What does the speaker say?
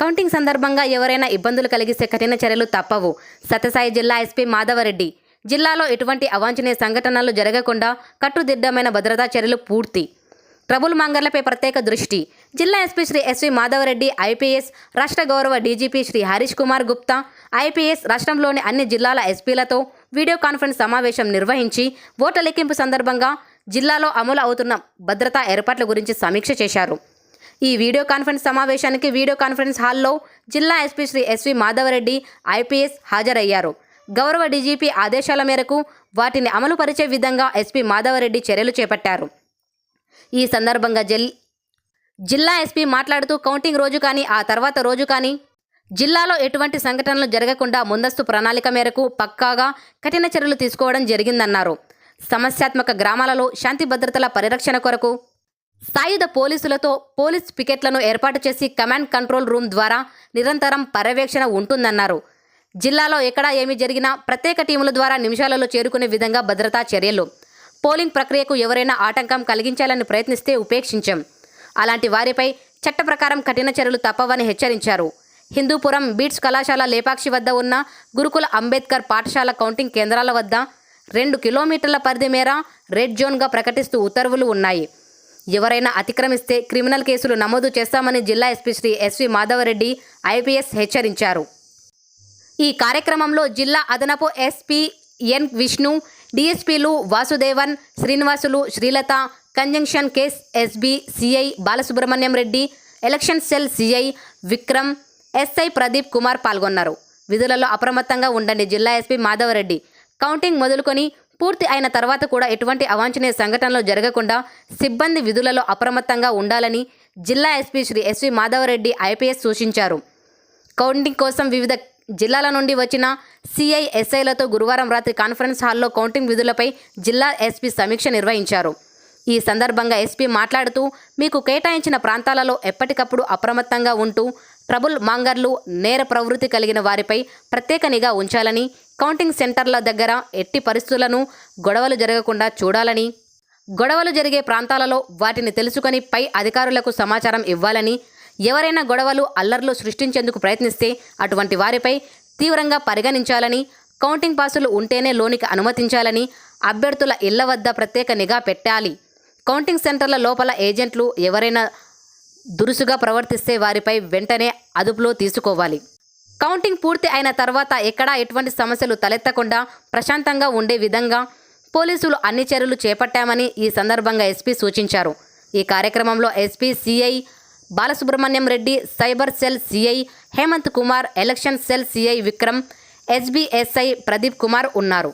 Counting సందర్భంగా ఎవరైనా ఇబ్బందులు కలిగిస్తే కఠిన చర్యలు తప్పవు. సత్యసాయి జిల్లా ఎస్పీ మాధవరెడ్డి. జిల్లాలో ఎటువంటి అవాంఛనీయ సంఘటనలు జరగకుండా కట్టుదిట్టమైన భద్రతా చర్యలు పూర్తి. ట్రబుల్ మాంగర్లపై ప్రత్యేక దృష్టి. జిల్లా SP Shri SV Madhavareddy IPS రాష్ట్ర గౌరవ డీజీపీ శ్రీ హరీష్ కుమార్ గుప్తా ఐపీఎస్ రాష్ట్రంలోని అన్ని జిల్లాల ఎస్పీలతో వీడియో కాన్ఫరెన్స్ సమావేశం నిర్వహించి ఓట్ల లెక్కింపు సందర్భంగా జిల్లాలో అమలు అవుతున్న భద్రతా ఏర్పాట్ల గురించి సమీక్ష చేశారు. ఈ వీడియో కాన్ఫరెన్స్ సమావేశానికి వీడియో కాన్ఫరెన్స్ హాల్లో జిల్లా SP Shri SV Madhavareddy IPS హాజరయ్యారు. గౌరవ డీజీపీ ఆదేశాల మేరకు వాటిని అమలు పరిచే విధంగా ఎస్పీ మాధవరెడ్డి చర్యలు చేపట్టారు. ఈ సందర్భంగా జిల్ జిల్లా ఎస్పీ మాట్లాడుతూ కౌంటింగ్ రోజు కానీ ఆ తర్వాత రోజు కానీ జిల్లాలో ఎటువంటి సంఘటనలు జరగకుండా ముందస్తు ప్రణాళిక మేరకు పక్కాగా కఠిన చర్యలు తీసుకోవడం జరిగిందన్నారు. సమస్యాత్మక గ్రామాలలో శాంతి భద్రతల పరిరక్షణ కొరకు సాయుధ పోలీసులతో పోలీస్ పికెట్లను ఏర్పాటు చేసి కమాండ్ కంట్రోల్ రూమ్ ద్వారా నిరంతరం పర్యవేక్షణ ఉంటుందన్నారు. జిల్లాలో ఎక్కడా ఏమి జరిగినా ప్రత్యేక టీముల ద్వారా నిమిషాలలో చేరుకునే విధంగా భద్రతా చర్యలు. పోలింగ్ ప్రక్రియకు ఎవరైనా ఆటంకం కలిగించాలని ప్రయత్నిస్తే ఉపేక్షించాం. అలాంటి వారిపై చట్ట ప్రకారం కఠిన చర్యలు తప్పవని హెచ్చరించారు. హిందూపురం బీట్స్ కళాశాల లేపాక్షి వద్ద ఉన్న గురుకుల అంబేద్కర్ పాఠశాల కౌంటింగ్ కేంద్రాల వద్ద రెండు కిలోమీటర్ల పరిధి మేర రెడ్ జోన్గా ప్రకటిస్తూ ఉత్తర్వులు ఉన్నాయి. ఎవరైనా అతిక్రమిస్తే క్రిమినల్ కేసులు నమోదు చేస్తామని జిల్లా SP Shri SV Madhavareddy IPS హెచ్చరించారు. ఈ కార్యక్రమంలో జిల్లా అదనపు SP N Vishnu డిఎస్పీలు Vasudevan Srinivasulu Srilatha conjunction case SB CI Balasubrahmanyam Reddy election cell CI Vikram SI Pradeep Kumar పాల్గొన్నారు. విధులలో అప్రమత్తంగా ఉండండి జిల్లా ఎస్పీ మాధవరెడ్డి. కౌంటింగ్ మొదలుకొని పూర్తి అయిన తర్వాత కూడా ఎటువంటి అవాంఛనీయ సంఘటనలు జరగకుండా సిబ్బంది విధులలో అప్రమత్తంగా ఉండాలని జిల్లా SP Shri SV Madhavareddy IPS సూచించారు. కౌంటింగ్ కోసం వివిధ జిల్లాల నుండి వచ్చిన సిఐ ఎస్ఐలతో గురువారం రాత్రి కాన్ఫరెన్స్ హాల్లో కౌంటింగ్ విధులపై జిల్లా ఎస్పీ సమీక్ష నిర్వహించారు. ఈ సందర్భంగా ఎస్పీ మాట్లాడుతూ మీకు కేటాయించిన ప్రాంతాలలో ఎప్పటికప్పుడు అప్రమత్తంగా ఉంటూ ట్రబుల్ మాంగర్లు నేర ప్రవృత్తి కలిగిన వారిపై ప్రత్యేక నిఘా ఉంచాలని కౌంటింగ్ సెంటర్ల దగ్గర ఎట్టి పరిస్థితులను గొడవలు జరగకుండా చూడాలని గొడవలు జరిగే ప్రాంతాలలో వాటిని తెలుసుకొని పై అధికారులకు సమాచారం ఇవ్వాలని ఎవరైనా గొడవలు అల్లర్లు సృష్టించేందుకు ప్రయత్నిస్తే అటువంటి వారిపై తీవ్రంగా పరిగణించాలని కౌంటింగ్ పాసులు ఉంటేనే లోనికి అనుమతించాలని అభ్యర్థుల ఇళ్ళ వద్ద ప్రత్యేక నిఘా పెట్టాలి. కౌంటింగ్ సెంటర్ల లోపల ఏజెంట్లు ఎవరైనా దురుసుగా ప్రవర్తిస్తే వారిపై వెంటనే అదుపులో తీసుకోవాలి. కౌంటింగ్ పూర్తి అయిన తర్వాత ఎక్కడా ఎటువంటి సమస్యలు తలెత్తకుండా ప్రశాంతంగా ఉండే విధంగా పోలీసులు అన్ని చర్యలు చేపట్టామని ఈ సందర్భంగా ఎస్పీ సూచించారు. ఈ కార్యక్రమంలో SP CI Balasubrahmanyam Reddy cyber cell CI Hemanth Kumar election cell CI Vikram SB SI Pradeep Kumar ఉన్నారు.